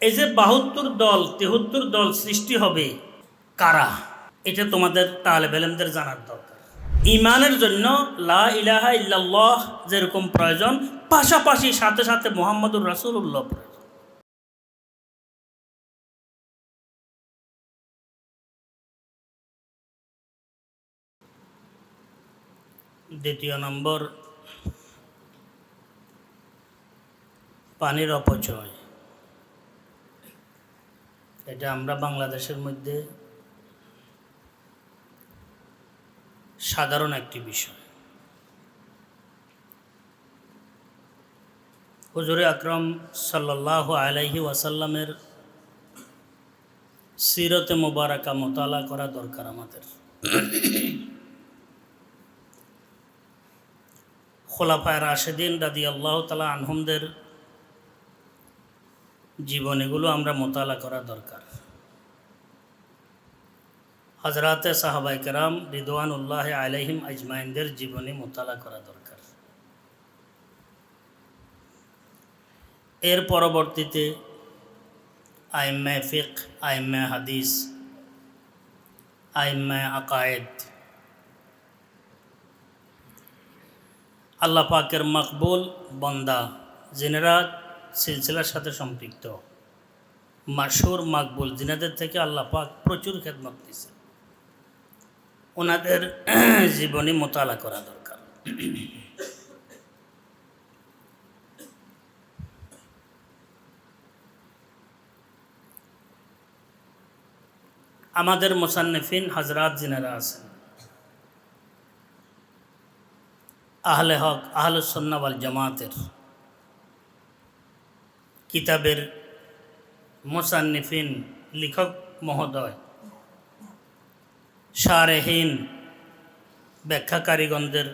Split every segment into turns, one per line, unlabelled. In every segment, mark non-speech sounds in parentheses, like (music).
এই যে বাহাত্তর দল, তেহত্তর দল সৃষ্টি হবে কারা? এটা তোমাদের তাহলে বেলেমদের জানার দরকার। ইমানের জন্য লা ইলাহা ইল্লাল্লাহ যেরকম প্রয়োজন, পাশাপাশি সাথে সাথে মোহাম্মদুর রাসূলুল্লাহ প্রয়োজন। দ্বিতীয় নম্বর, পানির অপচয়। এটা আমরা বাংলাদেশের মধ্যে সাধারণ একটি বিষয়। হুজুরে আকরম সাল্লাহ আলাইহি ওয়াসাল্লামের সিরতে মোবারকা মোতালা করা দরকার আমাদের। খোলাফায় রাশেদিন রাদি আল্লাহ তালা আনহুমদের জীবনীগুলো আমরা মোতালা করা দরকার। হজরাতে সাহাবাই কেরাম রিদওয়ান উল্লাহ আলহিম আজমাইনদের জীবনী মোতালা করা দরকার। এর পরবর্তীতে আইম্মে ফিক, আইম্মে হাদিস, আইম্মে আকায়েদ। আল্লাহ পাকের মকবুল বন্দা জেনেরা সিলসিলার সাথে সম্পৃক্ত। মাসুর মাকবুল জিনাদের থেকে আল্লাহ পাক প্রচুর খেদমত দিয়েছে ওনাদের জীবনী মোতালা করা দরকার। আমাদের মোসান্নফিন হাজরাত জিনারা আছেন, আহলে হক আহলুসন্নাওয়াল জামাতের কিতাবের মোসান্নিফিন লেখক মহোদয়। সারেহীন ব্যাখ্যাকারীগণদের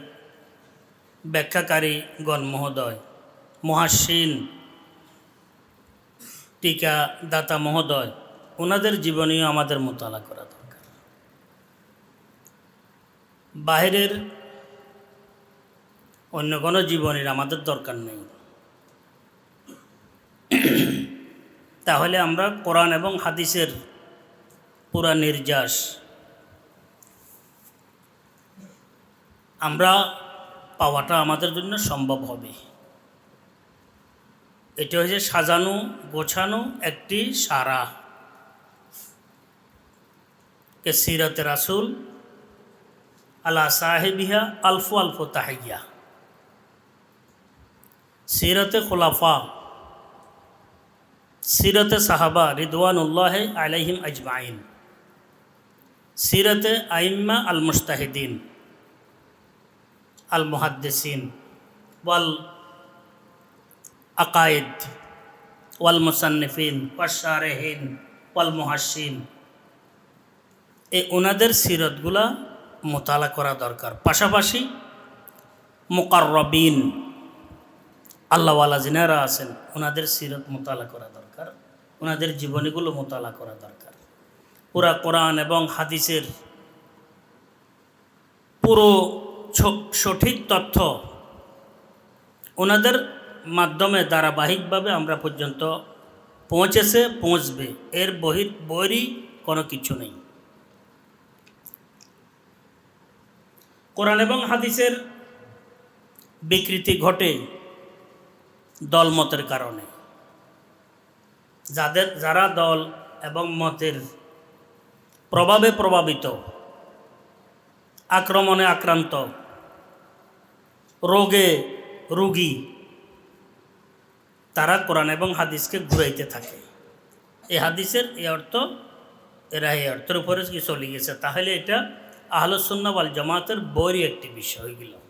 ব্যাখ্যাকারীগণ মহোদয়। মহাসীন টিকা দাতা মহোদয় ওনাদের জীবনীও আমাদের মোতালা করা দরকার। বাহিরের অন্য কোনো জীবনের আমাদের দরকার নেই। (clears throat) তাহলে আমরা কোরআন এবং হাদিসের পুরা নির্যাস। আমরা পাওয়াটা আমাদের জন্য সম্ভব হবে। এটা হচ্ছে সাজানো, গোছানো একটি সারা। কে সিরত রাসুল, আলা সাহেবিহা আলফু আলফু তাহাইয়া সিরতে খোলাফা সিরতে সাহাবা রিদওয়ানুল্লাহ আলাইহিম আজমাইন। সিরতে আইম্মা আল মুস্তাহিদিন আল মুহাদ্দিসিন ওয়াল আকায়েদ ওয়াল মুসান্নিফিন ওয়াশারেহিন ওয়াল মুহাসিন এই ওনাদের সিরতগুলা মোতালা করা দরকার। পাশাপাশি মোকাররবিন আল্লাহওয়ালা জিনারা আছেন, ওনাদের সিরত মোতালা করা দরকার, ওনাদের জীবনীগুলো মোতালা করা দরকার। পুরা কোরআন এবং হাদিসের পুরো সঠিক তথ্য ওনাদের মাধ্যমে ধারাবাহিকভাবে আমরা পর্যন্ত পৌঁছেছে, পৌঁছবে, এর বহির বইরই কোনো কিছু নেই। কোরআন এবং হাদিসের বিকৃতি ঘটে দলমতের কারণে। যাদের, যারা দল এবং মতের প্রভাবে প্রভাবিত, আক্রমণে আক্রান্ত, রোগে রুগী, তারা কোরআন এবং হাদিসকে ঘুরাইতে থাকে। এই হাদিসের এই অর্থ, এরা এই অর্থের উপরে কি চলে গেছে তাহলে এটা আহলসুন্নাওয়াল জামাতের বইরই একটি বিষয় হয়ে গেল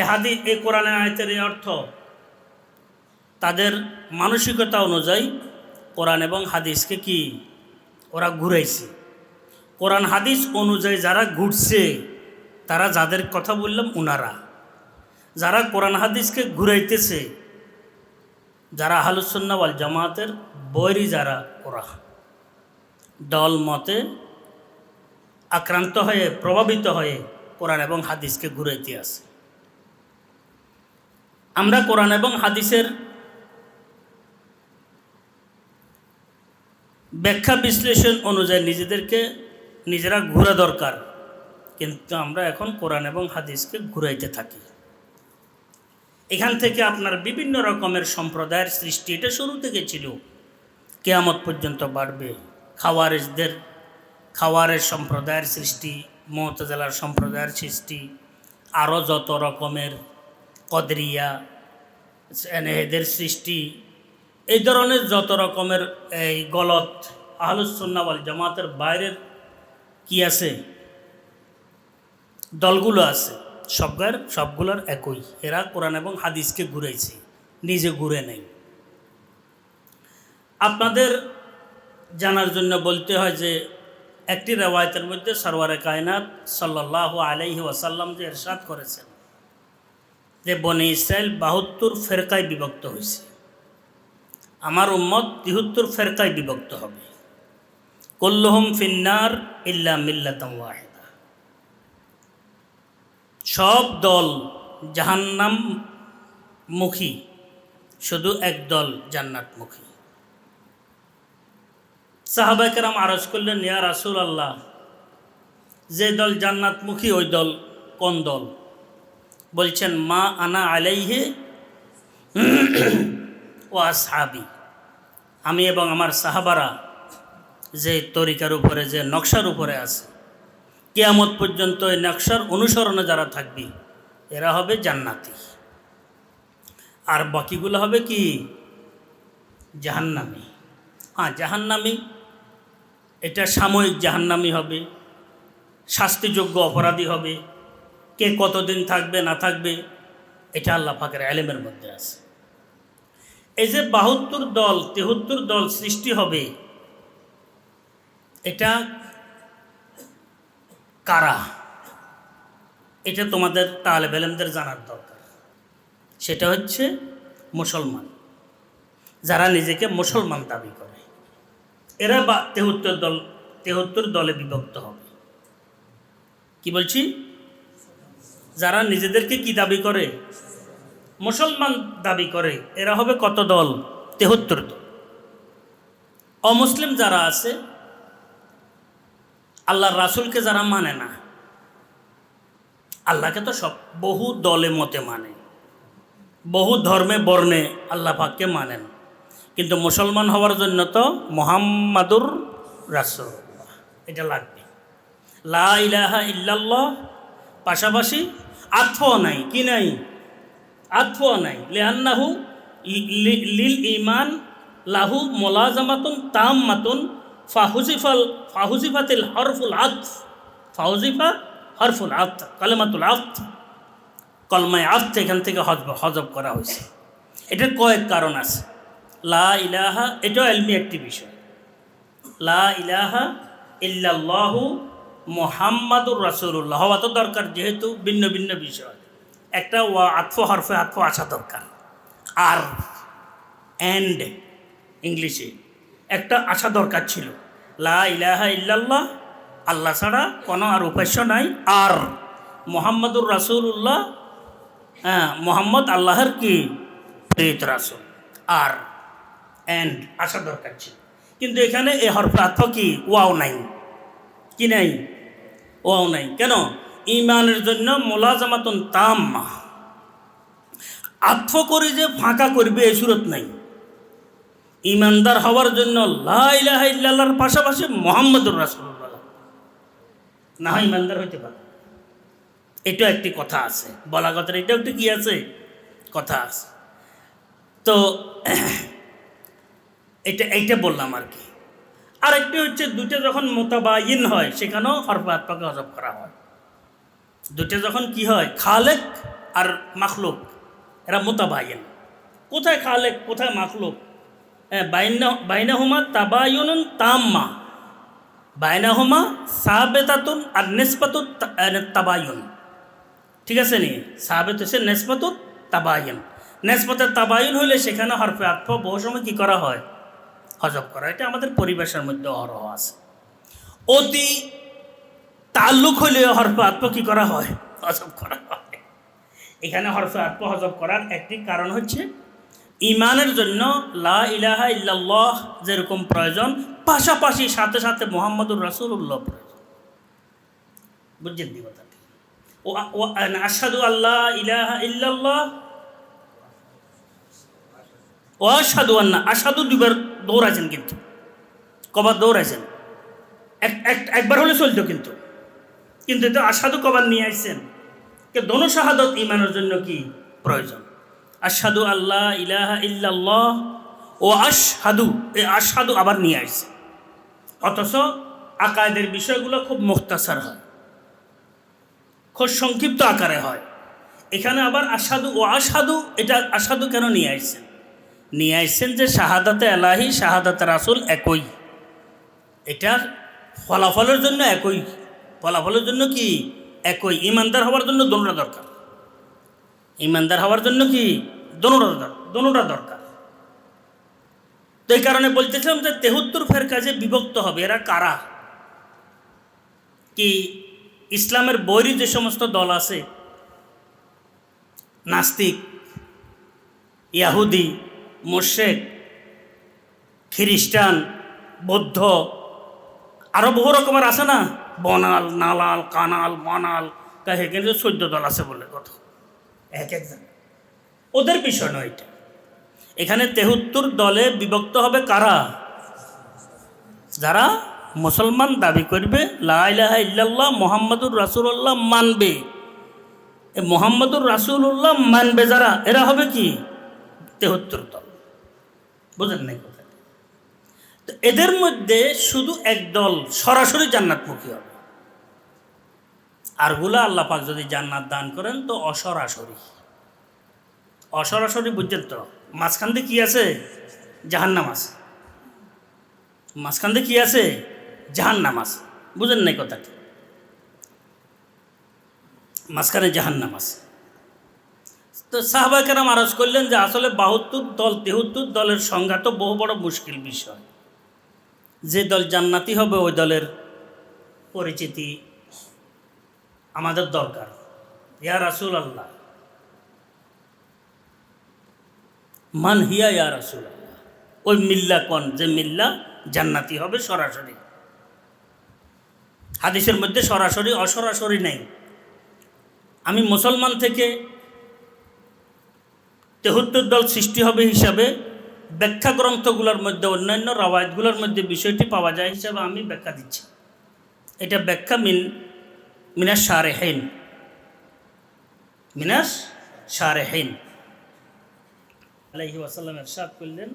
এ হাদি, এ কোরআনের আয়তের এই অর্থ, তাদের মানসিকতা অনুযায়ী কোরআন এবং হাদিসকে কি? ওরা ঘুরাইছে। কোরআন, হাদিস অনুযায়ী যারা ঘুরছে, তারা যাদের কথা বললাম ওনারা যারা কোরআন, হাদিসকে ঘুরাইতেছে, যারা আহলুসন্নাওয়াল জামাতের বৈরি যারা, ওরা দল মতে আক্রান্ত হয়ে, প্রভাবিত হয়ে কোরআন এবং হাদিসকে ঘুরাইতে আসে। আমরা কোরআন এবং হাদিসের ব্যাখ্যা বিশ্লেষণ অনুযায়ী নিজেদেরকে নিজেরা ঘুরা দরকার। কিন্তু আমরা এখন কোরআন এবং হাদিসকে ঘুরাইতে থাকি। এখান থেকে আপনার বিভিন্ন রকমের সম্প্রদায়ের সৃষ্টি, এটা শুরু থেকে ছিল। কেয়ামত পর্যন্ত বাড়বে। খাওয়ারেজদের খাওয়ারের সম্প্রদায়ের সৃষ্টি মোহতজালার সম্প্রদায়ের সৃষ্টি, আরও যত রকমের কদরিয়া এদের সৃষ্টি, এই ধরনের যত রকমের এই গলত আহলুসন্নাওয়াল জামাতের বাইরের কি আছে? দলগুলো আছে। সবগার সবগুলোর একই। এরা কোরআন এবং হাদিসকে ঘুরেছে নিজে ঘুরে নেই। আপনাদের জানার জন্য বলতে হয় যে, একটি রেওয়ায়তের মধ্যে সরওয়ারে কায়নাত সাল্লাহ আলাইহি ওয়াসাল্লাম যে এরশাদ করেছেন যে বনে ইসরায়েল বাহাত্তর ফেরকায় বিভক্ত হয়েছে। আমার উম্মত তিহত্তর ফেরকায় বিভক্ত হবে। কল্লহম ফিন্নার ইল্লা মিল্লাতাম ওয়াহিদা। সব দল জাহান্নাম মুখী শুধু এক দল জান্নাতমুখী। সাহাবাকেরাম আরজ করলেন, ইয়া রাসুল আল্লাহ যে দল জান্নাতমুখী, ওই দল কোন দল? বলছেন, মা আনা আলাইহে ও আসহাবি। আমি এবং আমার সাহাবারা যে তরিকার উপরে, যে নকশার উপরে আছে, কেয়ামত পর্যন্ত এই নকশার অনুসরণে যারা থাকবে, এরা হবে জান্নাতি। আর বাকিগুলো হবে কি? জাহান্নামি। হ্যাঁ জাহান্নামি, এটা সাময়িক জাহান্নামি হবে, শাস্তিযোগ্য অপরাধী হবে কে কতদিন থাকবে, না থাকবে, এটা আল্লাহ পাকের আলেমের মধ্যে আছে। এই যে বাহাত্তর দল, তেহত্তর দল সৃষ্টি হবে, এটা কারা? এটা তোমাদের তাহলে বেলেমদের জানার দরকার। সেটা হচ্ছে মুসলমান, যারা নিজেকে মুসলমান দাবি করে। এরা বা তেহত্তর দল, তেহত্তর দলে বিভক্ত হবে। কি বলছি? যারা নিজেদেরকে কি দাবি করে? মুসলমান দাবি করে, এরা হবে কত দল? তেহত্তর দল। অমুসলিম যারা আছে, আল্লাহর রাসুলকে যারা মানে না, আল্লাহকে তো সব বহু দলে মতে মানে। বহু ধর্মে বর্ণে আল্লাহ পাককে মানেন। কিন্তু মুসলমান হওয়ার জন্য তো মোহাম্মাদুর রাসুল এটা লাগবে। লা ইলাহা ইল্লাল্লাহ, পাশাপাশি আত্মও নাই, কি নাই? আত্মও নাই। লেহান্নাহু লিল ইমান লাহু মোলাজামাতুন তাম মাতুন ফাহুজিফাল, ফাহুজিফাতিল হরফুল আত, ফাহুজিফা হরফুল আত, কালেমাতুল আত, কলমায় আত এখান থেকে হজব হজব করা হয়েছে। এটার কয়েক কারণ আছে। লা ইলাহা, এটাও এলমি একটি বিষয়। লা ইলাহা ইল্লাল্লাহু মোহাম্মদুর রাসুল্লাহ হওয়া তো দরকার যেহেতু ভিন্ন ভিন্ন বিষয়। একটা ওয়া আত্ম হরফে আত্ম আসা দরকার। আর অ্যান্ড ইংলিশে একটা আসা দরকার ছিল। লা ইলাহা ইল্লাল্লাহ, আল্লাহ ছাড়া কোনো আর উপাস্য নাই। আর মোহাম্মদুর রাসুল্লাহ হ্যাঁ মোহাম্মদ আল্লাহর কি? প্রেত রাসুল। আর অ্যান্ড আসা দরকার ছিল। কিন্তু এখানে এ হরফার্থ কি? ওয়াও নাই। কি নাই? ওয়াও নাই। কেন? ইমানের জন্য মোলাজামাতুন তাম্মা। আত্ম করে যে ফাঁকা করবে এ সুরত নাই। ইমানদার হওয়ার জন্য লাহ ইল্লাহর পাশাপাশি মোহাম্মদুর রাসুল্লাহ না হয় ইমানদার হইতে পারে। এটাও একটি কথা আছে। বলা কথার এটাও একটি কি আছে? কথা আছে। তো এটা, এইটা বললাম আর কি। আরেকটি হচ্ছে দুটো যখন মোতাবাইন হয়, সেখানেও হরফাত্মাকে হজব করা হয়। দুটো যখন কি হয়? খালেক আর মাখলুক, এরা মোতাবাইন। কোথায় খালেক, কোথায় মাখলুক? হ্যাঁ বাইনা, বাইনাহুমা তাবায়ুন তাম্মা। বাইনাহুমা সাবেতাতুন আর নেসপাতুন তাবায়ুন ঠিক আছে নি? সাবেত হচ্ছে নেসপাতুন তাবায়ুন নেসপাতের তাবায়ুন হলে সেখানে হরফে আত্ম বহু সময় কী করা হয়? হজব করা। এটা আমাদের পরিবেশের মধ্যে অরহ আছে। অতি তাল্লুক হইলে হরফে আত্ম কী করা হয়? হজব করা হয়। এখানে হরফে আত্ম হজব করার একটি কারণ হচ্ছে ইমানের জন্য লা ইলাহা ইল্লাল্লাহ যেরকম প্রয়োজন, পাশাপাশি সাথে সাথে মোহাম্মদুর রাসুল্লাহ প্রয়োজন। বুঝছেন দি ও আসাদু আল্লাহ ইলাহা ইল্লাল্লাহ ও আসাদু আন্না আসাদু দুবার দৌড়াইছেন কিন্তু। কবার দৌড়াইছেন। এক, এক- একবার হলে চলতো কিন্তু। কিন্তু এটা আসাদু কবার নিয়ে আসছেন কে দোনো শাহাদত ইমানের জন্য কি প্রয়োজন? আসাদু আল্লাহ ইলাহা ইল্লাল্লাহ ও আশহাদু এই আশহাদু আবার নিয়ে আসছে অথচ আকায়দের বিষয়গুলো খুব মুখতাসার হয়। খুব সংক্ষিপ্ত আকারে হয়। এখানে আবার আসাদু ও আসাদু এটা আসাদু কেন নিয়ে আসছেন নিয়ে আসছেন যে শাহাদাতে এলাহি শাহাদাতে রাসুল একই। এটা ফলাফলের জন্য একই। ফলাফলের জন্য কি? একই। ইমানদার হওয়ার জন্য দোনোটা দরকার। ইমানদার হওয়ার জন্য কি? দোনোটা দরকার। দোনোটা দরকার। তো এই কারণে বলতেছিলাম যে তেহত্তর ফের কাজে বিভক্ত হবে, এরা কারা? কি ইসলামের বৈরী যে সমস্ত দল আছে, নাস্তিক, ইয়াহুদি মোশেক খ্রিস্টান, বৌদ্ধ আরও বহু রকমের আছে না? বনাল, নালাল, কানাল, মানাল, কাহে, কিন্তু চোদ্দ দল আছে বলে কত এক একজন। ওদের বিষয় নয় এটা। এখানে তেহত্তর দলে বিভক্ত হবে কারা? যারা মুসলমান দাবি করবে লাইলাহা ইল্লাল্লাহ মোহাম্মদুর রাসুল্লাহ মানবে। এ মোহাম্মদুর রাসুল্লাহ মানবে যারা, এরা হবে কি? তেহত্তর দল। বুঝেন নাই কথা তো এদের মধ্যে শুধু এক দল সরাসরি জান্নাতমুখী হবে। আরগুলা আল্লাহ পাক যদি জান্নাত দান করেন তো অসরাসরি। অসরাসরি বুঝছেন তো? মাঝখান দিয়ে কী আছে? জাহান্নাম আছে। মাঝখান দিয়ে কী আছে? জাহান্নাম আছে। বুঝেন নাই কথাটি? মাঝখানে জাহান্নাম আছে। তো সাহবাকেরাম আরজ করলেন যে আসলে বাহাত্তর দল, তেহত্তর দলের সংজ্ঞা তো বহু বড় মুশকিল বিষয়। যে দল জান্নাতি হবে, ওই দলের পরিচিতি আমাদের দরকার। ইয়া রাসুল আল্লাহ মান হিয়া ইয়া রাসুল ওই মিল্লা কন? যে মিল্লা জান্নাতি হবে সরাসরি। হাদিসের মধ্যে সরাসরি, অসরাসরি নেই। আমি মুসলমান থেকে তেহত্তর দল সৃষ্টি হবে হিসাবে ব্যাখ্যা গ্রন্থগুলোর মধ্যে, অন্যান্য রাওয়ায়তগুলোর মধ্যে বিষয়টি পাওয়া যায় হিসাবে আমি ব্যাখ্যা দিচ্ছি। এটা ব্যাখ্যা মিন, মিনাস শারেহীন মিনাস শারেহীন আলাইহি ওয়াসাল্লাম এরশাদ করলেন,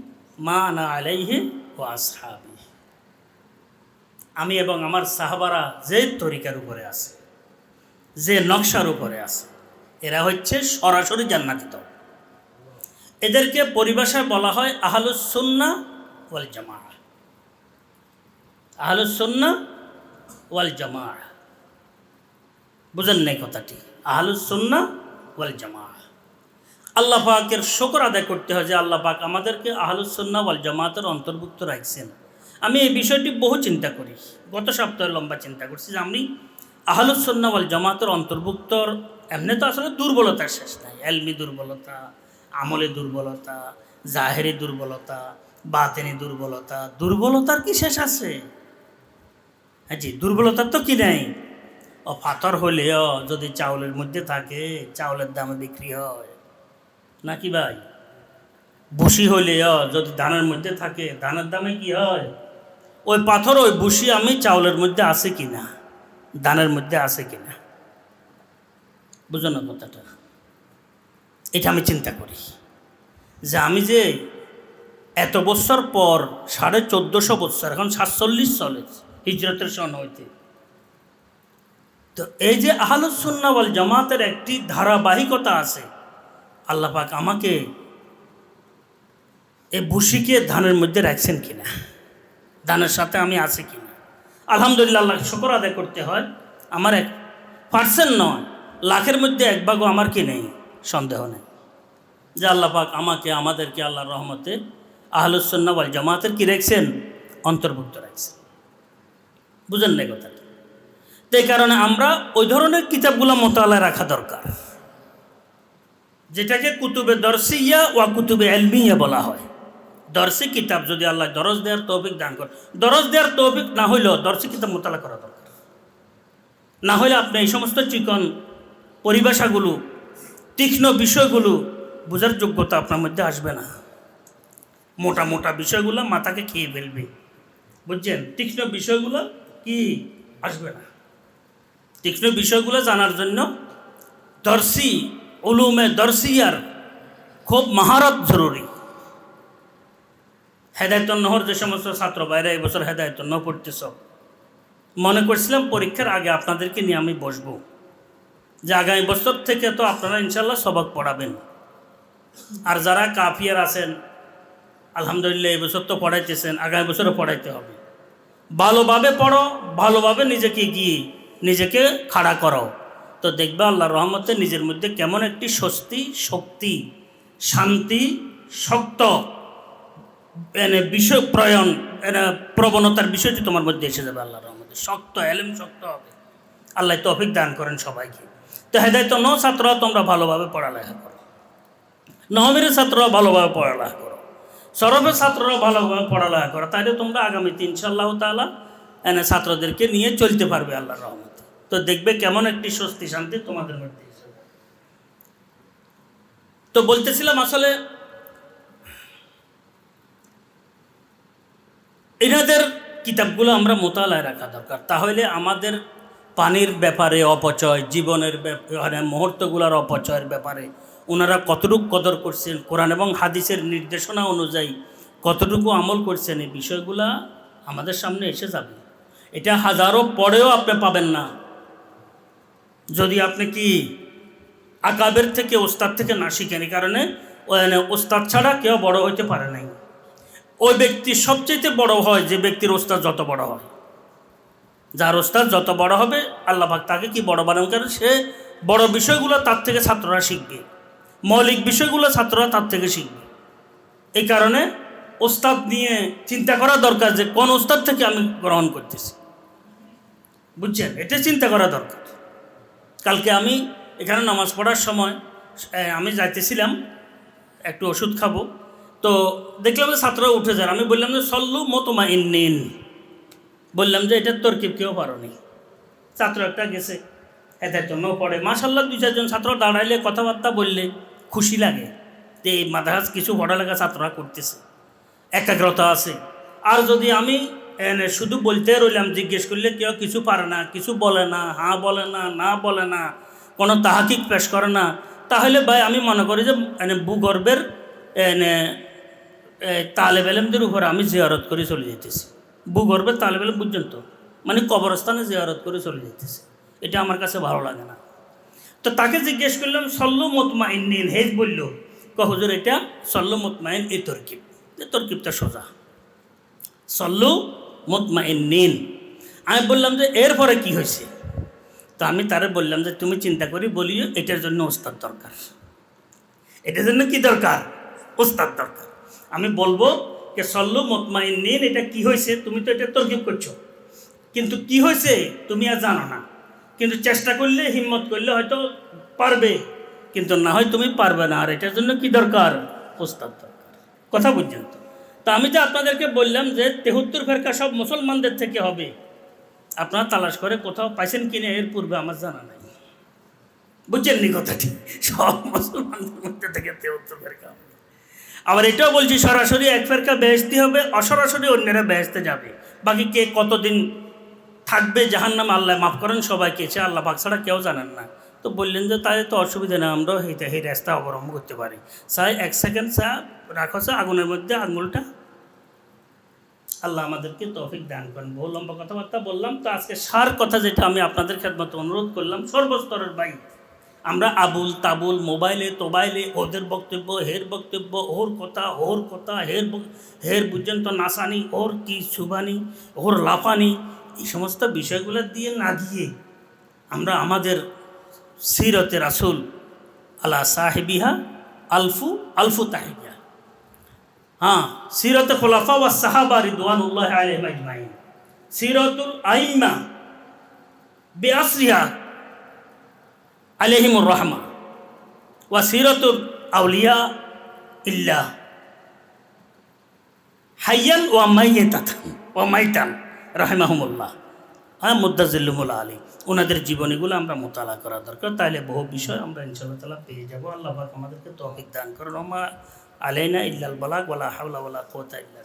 মা আনা আলাইহি ও আসহাবি। আমি এবং আমার সাহাবারা যে তরিকার উপরে আছে, যে নকশার উপরে আছে, এরা হচ্ছে সরাসরি জান্নাতি দল। এদেরকে পরিভাষায় বলা হয় আহলুসন্না ওয়াল জামা আহলুসন্না ওয়াল জামা বুঝেন নাই কথাটি? আহলুসন্না ওয়াল জামা আল্লাহ পাকের শকর আদায় করতে হয় যে আল্লাহ পাক আমাদেরকে আহলুসন্না ওয়াল জামাতের অন্তর্ভুক্ত রাখছেন। আমি এই বিষয়টি বহু চিন্তা করি। গত সপ্তাহে লম্বা চিন্তা করছি যে আমি আহলুসন্না ওয়াল জামাতের অন্তর্ভুক্ত এমনি তো আসলে দুর্বলতার শেষ নাই, এলমি দুর্বলতা আমলে দুর্বলতা জাহেরি দুর্বলতা, বাতেনি দুর্বলতা, দুর্বলতার কি শেষ আছে? হ্যাঁ জি, দুর্বলতার তো কি নেই? ও পাথর হলেও যদি চাউলের মধ্যে থাকে, চাউলের দামে বিক্রি হয়। নাকি ভাই? বুসি হলেও যদি ধানের মধ্যে থাকে ধানের দামে কি হয়? ওই পাথর, ওই বুসি আমি চাউলের মধ্যে আছে কি না ধানের মধ্যে আছে কি না বুঝো না কথাটা। এটা আমি চিন্তা করি যে আমি যে এত বছর পর সাড়ে চোদ্দোশো বছর এখন সাতচল্লিশ চলে হিজরতের সন হইতে তো এই যে আহলুসুন্নাওয়াল জামাতের একটি ধারাবাহিকতা আছে, আল্লাহ পাক আমাকে এই বুসিকে ধানের মধ্যে রাখছেন কিনা, ধানের সাথে আমি আছি কিনা। আলহামদুলিল্লাহ আল্লাহ শুকর আদায় করতে হয়। আমার এক পার্সেন্ট নয়, লাখের মধ্যে এক ভাগও আমার কি নেই। সন্দেহ নেই। যে আল্লাহ পাক আমাকে, আমাদেরকে আল্লাহর রহমতে আহলুসন্না ওয়াল জামাতের কি রাখছেন? অন্তর্ভুক্ত রাখছেন। বুঝেন না কথাটা? এই কারণে আমরা ওই ধরনের কিতাবগুলো মোতালায় রাখা দরকার। যেটাকে কুতুবে দর্শিয়া ওয়া কুতুবে এলমিয়া বলা হয়। দর্শি কিতাব যদি আল্লাহ দরজ দেওয়ার তৌফিক দান করে দরজ দেওয়ার তৌফিক না হইলেও দর্শি কিতাব মোতালা করা দরকার। না হলে আপনি এই সমস্ত চিকন পরিভাষাগুলো তীক্ষ্ণ বিষয়গুলো বোঝার যোগ্যতা আপনার মধ্যে আসবে না। মোটা মোটা বিষয়গুলো মাথাকে খেয়ে ফেলবে। বুঝছেন? তীক্ষ্ণ বিষয়গুলো কি আসবে না। তীক্ষ্ণ বিষয়গুলো জানার জন্য দর্শি, উলুমে দর্শিয়ার খুব মহারত জরুরি। হেদায়তন নহর যে সমস্ত ছাত্র বাইরে এবছর হেদায়তন ন পড়তেছ, মনে করছিলাম পরীক্ষার আগে আপনাদেরকে নিয়ে আমি বসবো। যে আগামী বছর থেকে তো আপনারা ইনশাল্লাহ সবক পড়াবেন। আর যারা কাফিয়ার আছেন, আলহামদুলিল্লাহ এই বছর তো পড়াইতেছেন, আগামী বছরও পড়াইতে হবে। ভালোভাবে পড়ো, ভালোভাবে নিজেকে গিয়ে নিজেকে খাড়া করো। তো দেখবে আল্লাহ রহমতে নিজের মধ্যে কেমন একটি স্বস্তি, শক্তি, শান্তি, শক্ত, এনে বিষয় প্রয়ন এনে প্রবণতার বিষয়টি তোমার মধ্যে এসে যাবে আল্লাহ রহমতে। শক্ত, এলেম শক্ত হবে। আল্লাহ তৌফিক দান করেন সবাইকে। তো হেদায়ত ন ছাত্ররা তোমরা ভালোভাবে পড়ালেখা করো। নহমের ছাত্ররা ভালোভাবে পড়ালেখা করো। সরবের ছাত্ররা ভালোভাবে পড়ালেখা করো। তাইলে তোমরা আগামীতে ইনশাল্লাহ তালা এনে ছাত্রদেরকে নিয়ে চলতে পারবে আল্লাহ রহমতে। তো দেখবে কেমন একটি স্বস্তি শান্তি তোমাদের মধ্যে তো বলতেছিলাম আসলে এনাদের কিতাবগুলো আমরা মোতালায় রাখা দরকার। তাহলে আমাদের পানির ব্যাপারে অপচয়, জীবনের ব্যাপারে, মুহূর্তগুলোর অপচয়ের ব্যাপারে। ওনারা কতটুকু কদর করছেন? কোরআন এবং হাদিসের নির্দেশনা অনুযায়ী কতটুকু আমল করছেন? এই বিষয়গুলা আমাদের সামনে এসে যাবে। এটা হাজারো পরেও আপনি পাবেন না। যদি আপনি কি আকাবের থেকে, ওস্তাদ থেকে না শিখেন, এই কারণে ওস্তাদ ছাড়া কেউ বড় হইতে পারে নাই। ওই ব্যক্তি সবচেয়ে বড় হয় যে ব্যক্তির ওস্তাদ যত বড় হয়। যার ওস্তাদ যত বড় হবে, আল্লাহ পাক তাকে কি বড় বানান কারণ সে বড় বিষয়গুলো তার থেকে ছাত্ররা শিখবে। মৌলিক বিষয়গুলো ছাত্ররা তার থেকে শিখবে। এই কারণে ওস্তাদ নিয়ে চিন্তা করা দরকার যে কোন ওস্তাদ থেকে আমি গ্রহণ করতেছি। বুঝছেন? এটা চিন্তা করা দরকার। কালকে আমি এখানে নামাজ পড়ার সময় আমি যাইতেছিলাম, একটু ওষুধ খাব। তো দেখলাম যে ছাত্ররা উঠে যান আমি বললাম যে, সল্লু মতমা ইন্নিন বললাম যে এটা তোর কেউ পারো ছাত্র একটা গেছে। এদের জন্য পড়ে। মাসাল্লাহ দুই চারজন ছাত্র দাঁড়াইলে কথাবার্তা বললে খুশি লাগে যে, এই মাদ্রাস কিছু পড়ালেখা ছাত্ররা করতেছে। একাগ্রতা আছে। আর যদি আমি শুধু বলতে রইলাম, জিজ্ঞেস করলে কেউ কিছু পারে না, কিছু বলে না হ্যাঁ বলে না না বলে না, কোনো তাহাকিক পেশ করে না, তাহলে ভাই আমি মনে করি যে এনে ভূগর্ভের তালেব এলেমদের উপর আমি জিয়ারত করে চলে যেতেছি। ভূগর্ভের তালেব এলেম বুঝছেন মানে কবরস্থানে জিয়ারত করে চলে যেতেছে। এটা আমার কাছে ভালো লাগে না। তো তাকে জিজ্ঞেস করলাম, সল্লু মতমাইন নিন হেজ বলল ক হুজুর, এটা সল্লু মতমাইন, এই তরকিব। যে তরকিবটা সোজা। সল্লু মতমাইন নিন আমি বললাম যে, এরপরে কি হয়েছে? তো আমি তারে বললাম যে, তুমি চিন্তা করি, বলিও, এটার জন্য ওস্তাদ দরকার। এটার জন্য কি দরকার? ওস্তাদ দরকার। আমি বলব যে সল্লু মতমাইন নিন এটা কি হয়েছে? তুমি তো এটা তরকিব করছ। কিন্তু কি হয়েছে, তুমি আর জানো না। কিন্তু চেষ্টা করলে, হিম্মত করলে হয়তো পারবে। কিন্তু না হয় তুমি পারবে না, আর এটার জন্য কি দরকার? প্রস্তাব দরকার। কথা বুঝছেন তো তা আমি যে আপনাদেরকে বললাম যে তেহত্তর ফেরকা সব মুসলমানদের থেকে হবে। আপনারা তালাশ করে কোথাও পাইছেন কিনে এর পূর্বে আমার জানা নাই। বুঝছেন নি কথাটি? সব মুসলমানদের মধ্যে থেকে তেহত্তর ফেরকা হবে। আবার এটাও বলছি, সরাসরি এক ফেরকা বেহেস্তি হবে, অসরাসরি অন্যেরা বেহেস্তে যাবে। বাকি কে কতদিন থাকবে জাহান নাম আল্লাহ মাফ করেন, সবাইকে সে আল্লাহ পাক ছাড়া কেউ জানেন না। তো বললেন যে, তাহলে তো অসুবিধা নেই, আমরাও হেঁটে এই রাস্তা অবলম্বন করতে পারি। সাই এক সেকেন্ড চা রাখো আগুনের মধ্যে আঙুলটা। আল্লাহ আমাদেরকে তৌফিক দান করেন। বহু লম্বা কথাবার্তা বললাম, তো আজকে সার কথা যেটা আমি আপনাদের খেদমত অনুরোধ করলাম, সর্বস্তরের ভাই আমরা আবুল তাবুল, মোবাইলে, তোবাইলে, ওদের বক্তব্য, হের বক্তব্য, ওর কথা ওর কথা, হের হের বুঝছেন তো নাসানি, ওর কি সুবানি, ওর লাফানি, এই সমস্ত বিষয়গুলো দিয়ে না গিয়ে আমরা আমাদের সিরতে রাসুল আলা সাহেবিহা আলফু আলফু তাহেবিয়া। হ্যাঁ সিরতে খোলাফা ওয়া সাহাবা রিদওয়ানুল্লাহ আজমাইন। সিরতুল আইম্মা বিআসরিহা আলাইহিমুর রহমা। ওয়া সিরতুল আউলিয়া ইল্লাহ হাইয়ান ওয়া মাইয়েতান ও মাইতান, রাহেমাহমুল্লাহ। হ্যাঁ মুদাজিল্লুমুল্লা আলী, ওনাদের জীবনীগুলো আমরা মোতালা করা দরকার। তাহলে বহু বিষয় আমরা ইনশাল্লাহ তালা পেয়ে যাব। আল্লাহ আমাদেরকে তৌফিক দান করুন। ওমা আলাইনা ইল্লাল বালাক ওয়ালা হাওলা ওয়ালা কুওয়াতা ইল্লা